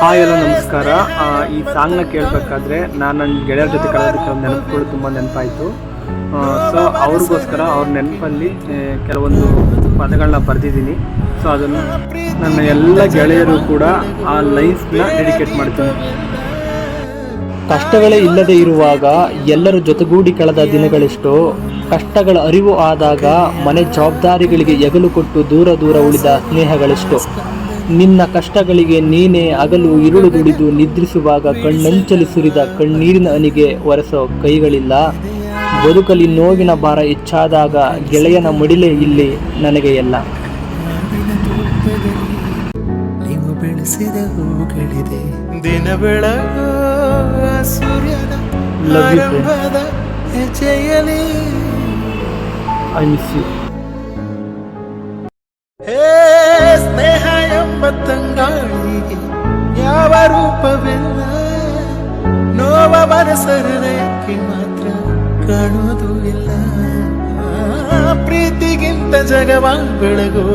Hi ಎಲ್ಲ ನಮಸ್ಕಾರ. ಈ ಸಾಂಗ್ನ ಕೇಳಬೇಕಾದ್ರೆ ನಾನು ನನ್ನ ಗೆಳೆಯರ ಜೊತೆ ಕಳೆದ ಕೆಲವು ನೆನಪುಗಳು ತುಂಬ ನೆನಪಾಯಿತು. ಸೊ ಅವ್ರಿಗೋಸ್ಕರ ಅವ್ರ ನೆನಪಲ್ಲಿ ಕೆಲವೊಂದು ಪದಗಳನ್ನ ಬರೆದಿದ್ದೀನಿ. ಸೊ ಅದನ್ನು ನನ್ನ ಎಲ್ಲ ಗೆಳೆಯರು ಕೂಡ ಆ ಲೈಫ್ನ ಡೆಡಿಕೇಟ್ ಮಾಡ್ತೀನಿ. ಕಷ್ಟಗಳೇ ಇಲ್ಲದೆ ಇರುವಾಗ ಎಲ್ಲರೂ ಜೊತೆಗೂಡಿ ಕಳೆದ ದಿನಗಳೆಷ್ಟೋ, ಕಷ್ಟಗಳ ಅರಿವು ಆದಾಗ ಮನೆ ಜವಾಬ್ದಾರಿಗಳಿಗೆ ಎಗಲು ಕೊಟ್ಟು ದೂರ ದೂರ ಉಳಿದ ಸ್ನೇಹಗಳೆಷ್ಟೋ. ನಿನ್ನ ಕಷ್ಟಗಳಿಗೆ ನೀನೇ ಹಗಲು ಇರುಳು ದುಡಿದು ನಿದ್ರಿಸುವಾಗ ಕಣ್ಣಂಚಲಿ ಸುರಿದ ಕಣ್ಣೀರಿನ ಅನಿಗೆ ಒರೆಸೋ ಕೈಗಳಿಲ್ಲ. ಬದುಕಲಿ ನೋವಿನ ಭಾರ ಹೆಚ್ಚಾದಾಗ ಗೆಳೆಯನ ಮಡಿಲೆ ಇಲ್ಲಿ ನನಗೆ ಎಲ್ಲ. ನೀವು ಬೆಳೆಸಿದ ಹೂಗಳಿದೆ. ದಿನ ಬೆಳಗೋ ಸೂರ್ಯನ ಆರಂಭದ ತಂಗಾಳಿಗೆ ಯಾವ ರೂಪವಿಲ್ಲ ನೋವ ಮನಸರಕ್ಕೆ ಮಾತ್ರ ಕಾಣೋದು ಇಲ್ಲ ಆ, ಪ್ರೀತಿಗಿಂತ ಜಗವ ಬೆಳಗೋ